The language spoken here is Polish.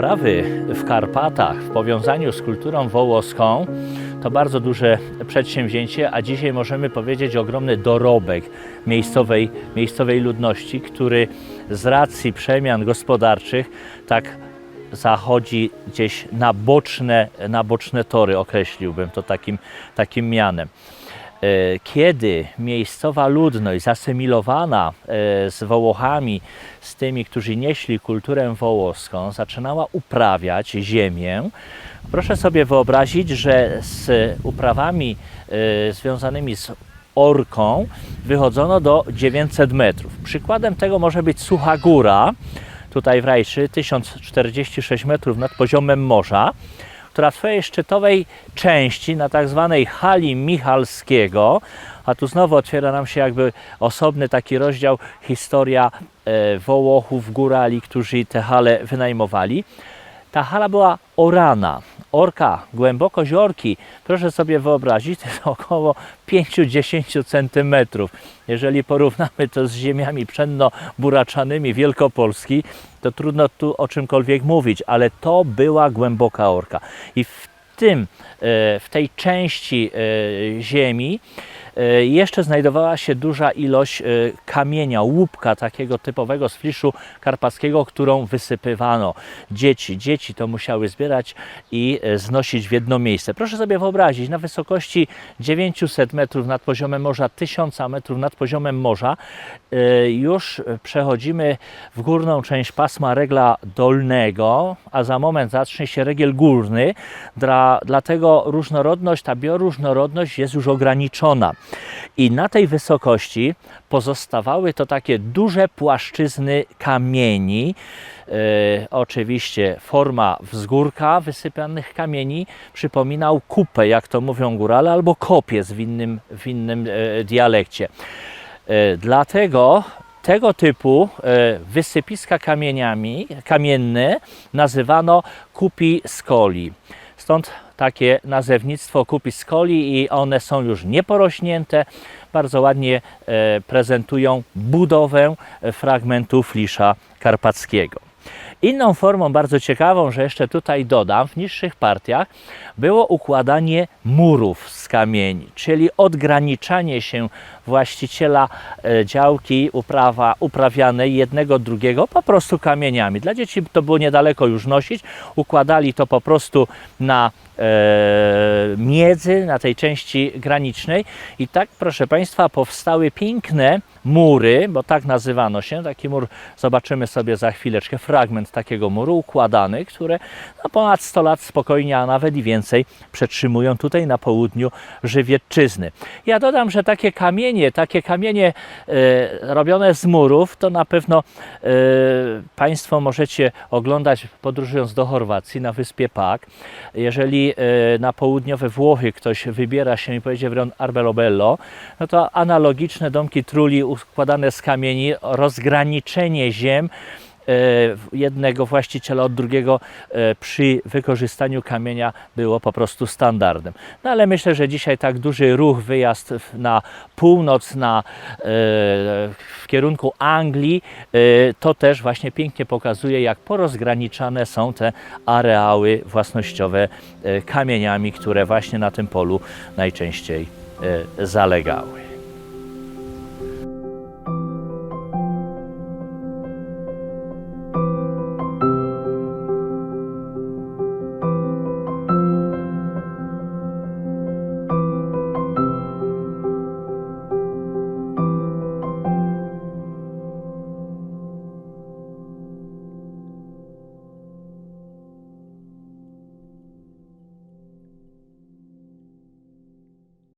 Wyprawy w Karpatach w powiązaniu z kulturą wołoską to bardzo duże przedsięwzięcie, a dzisiaj możemy powiedzieć ogromny dorobek miejscowej, miejscowej ludności, który z racji przemian gospodarczych tak zachodzi gdzieś na boczne, na boczne tory, określiłbym to takim, takim mianem. E, Kiedy miejscowa ludność zasymilowana e, z Wołochami, z tymi, którzy nieśli kulturę wołoską, zaczynała uprawiać ziemię, proszę sobie wyobrazić, że z uprawami e, związanymi z orką wychodzono do 900 metrów. Przykładem tego może być Sucha Góra, tutaj w Rajszy, 1046 metrów nad poziomem morza, która w swojej szczytowej części na tak zwanej hali Michalskiego, a tu znowu otwiera nam się jakby osobny taki rozdział historia e, Wołochów, górali, którzy te hale wynajmowali. Ta hala była orana. Orka, głębokość orki, proszę sobie wyobrazić, to jest około 5-10 centymetrów. Jeżeli porównamy to z ziemiami pszenno-buraczanymi Wielkopolski, to trudno tu o czymkolwiek mówić, ale to była głęboka orka. I w tym, e, w tej części e, ziemi jeszcze znajdowała się duża ilość e, kamienia, łupka takiego typowego z fliszu karpackiego, którą wysypywano. Dzieci, dzieci to musiały zbierać i e, znosić w jedno miejsce. Proszę sobie wyobrazić, na wysokości 900 metrów nad poziomem morza, 1000 metrów nad poziomem morza, e, już przechodzimy w górną część pasma regla dolnego, a za moment zacznie się regiel górny, dla, dlatego różnorodność, ta bioróżnorodność jest już ograniczona. I na tej wysokości pozostawały to takie duże płaszczyzny kamieni. E, oczywiście forma wzgórka wysypanych kamieni przypominał kupę, jak to mówią górale, albo kopiec w innym, w innym e, dialekcie. E, dlatego tego typu wysypiska kamieniami, kamienne nazywano kupi skoli. Stąd takie nazewnictwo kupi skoli i one są już nieporośnięte, bardzo ładnie e, prezentują budowę e, fragmentu flisza karpackiego. Inną formą bardzo ciekawą, że jeszcze tutaj dodam, w niższych partiach było układanie murów z kamieni, czyli odgraniczanie się właściciela e, działki uprawa, uprawianej jednego drugiego po prostu kamieniami. Dla dzieci to było niedaleko już nosić, układali to po prostu na e, miedzy, na tej części granicznej i tak proszę Państwa powstały piękne mury, bo tak nazywano się, taki mur, zobaczymy sobie za chwileczkę fragment takiego muru układany, które no, ponad 100 lat spokojnie, a nawet i więcej przetrzymują tutaj na południu Żywiecczyzny. Ja dodam, że takie kamienie, takie kamienie e, robione z murów, to na pewno e, Państwo możecie oglądać podróżując do Chorwacji na wyspie Pak. Jeżeli e, na południowe Włochy ktoś wybiera się i pojedzie w rejon Arbelobello, no to analogiczne domki truli układane z kamieni, rozgraniczenie ziem e, jednego właściciela od drugiego e, przy wykorzystaniu kamienia było po prostu standardem. No ale myślę, że dzisiaj tak duży ruch, wyjazd na północ, na, e, w kierunku Anglii, to też właśnie pięknie pokazuje, jak porozgraniczane są te areały własnościowe kamieniami, które właśnie na tym polu najczęściej zalegały.